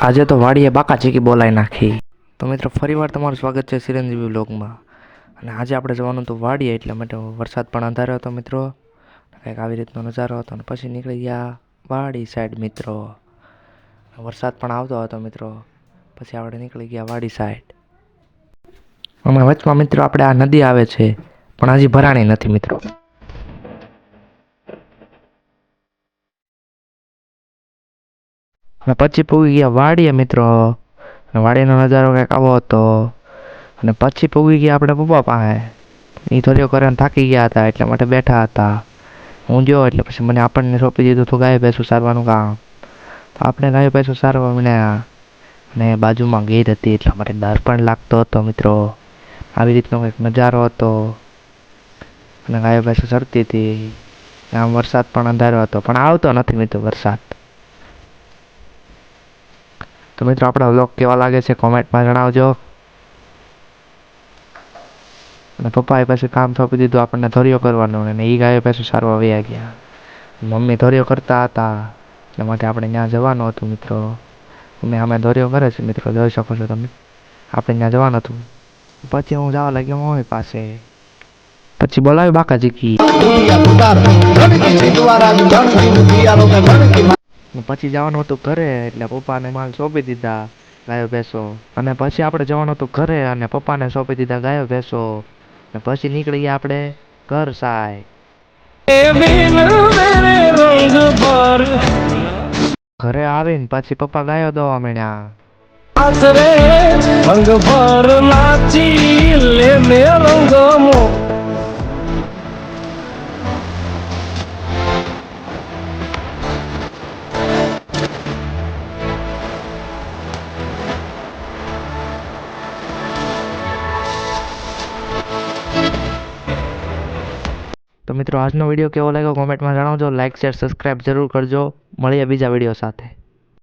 આજે તો વાડીએ બાકા ચીકી બોલાવી નાખી. તો મિત્રો, ફરીવાર તમારું સ્વાગત છે ચિરંજીવી બ્લોગમાં અને આજે આપણે જવાનું હતું વાડીએ, એટલા માટે વરસાદ પણ અંધારો હતો મિત્રો. કંઈક આવી રીતનો નજારો હતો. અને પછી નીકળી ગયા વાડી સાઈડ મિત્રો. વરસાદ પણ આવતો હતો મિત્રો. પછી આપણે નીકળી ગયા વાડી સાઈડ. અમે વચમાં મિત્રો, આપણે આ નદી આવે છે, પણ હજી ભરાણી નથી મિત્રો. અને પછી પૂગી ગયા વાડીએ મિત્રો. અને વાડીનો નજારો કંઈક આવો હતો. અને પછી પૂગી ગયા આપણે પપ્પા પાસે. એ થોડીઓ કરીને થાકી ગયા હતા, એટલા માટે બેઠા હતા. હું ગયો એટલે પછી મને આપણને સોંપી દીધું હતું ગાય ભેંસું સારવાનું કામ. તો આપણે ગાય ભેંસું સારવા મળ્યા અને બાજુમાં ગીર હતી, એટલા માટે ડર પણ લાગતો હતો મિત્રો. આવી રીતનો કંઈક નજારો હતો. અને ગાય ભેંસું સરતી હતી. આમ વરસાદ પણ અંધારો હતો, પણ આવતો નથી મિત્રો વરસાદ. તો મિત્રો, આપણા વ્લોગ કેવા લાગે છે, કોમેન્ટમાં જણાવજો. અને પપ્પાએ પછી કામ સોંપી દીધું, આપણને ધોરિયો કરવાનું અને એ ગાયો પછી સારવા વયા ગયા. મમ્મી ધોરિયો કરતા હતા, એટલે માટે આપણે ત્યાં જવાનું હતું મિત્રો. અમે અમે ધોરિયો કરે છે મિત્રો, જોઈ શકો છો તમે. આપણે ત્યાં જવાનું હતું. પછી હું જવા લાગ્યો મમ્મી પાસે. પછી બોલાવ્યું બાકા જીકી ને પછી જવાનું હતું ઘરે એટલે પપ્પાને માલ સોંપી દીધા ગાયો ભેંસો. અને પછી આપણે જવાનું હતું ઘરે અને પપ્પાને સોંપી દીધા ગાયો ભેંસો. ને પછી નીકળી ગયા આપણે ઘર સાય. ઘરે આવીને પછી પપ્પા ગાયો દોવા માંડ્યા આશરે રંગ ભર નાચી લે ને તો મિત્રો, આજનો વીડિયો કેવો લાગ્યો? કોમેન્ટમાં જણાવજો. લાઇક શેર સબસ્ક્રાઈબ જરૂર કરજો. મળીએ બીજા વીડિયો સાથે.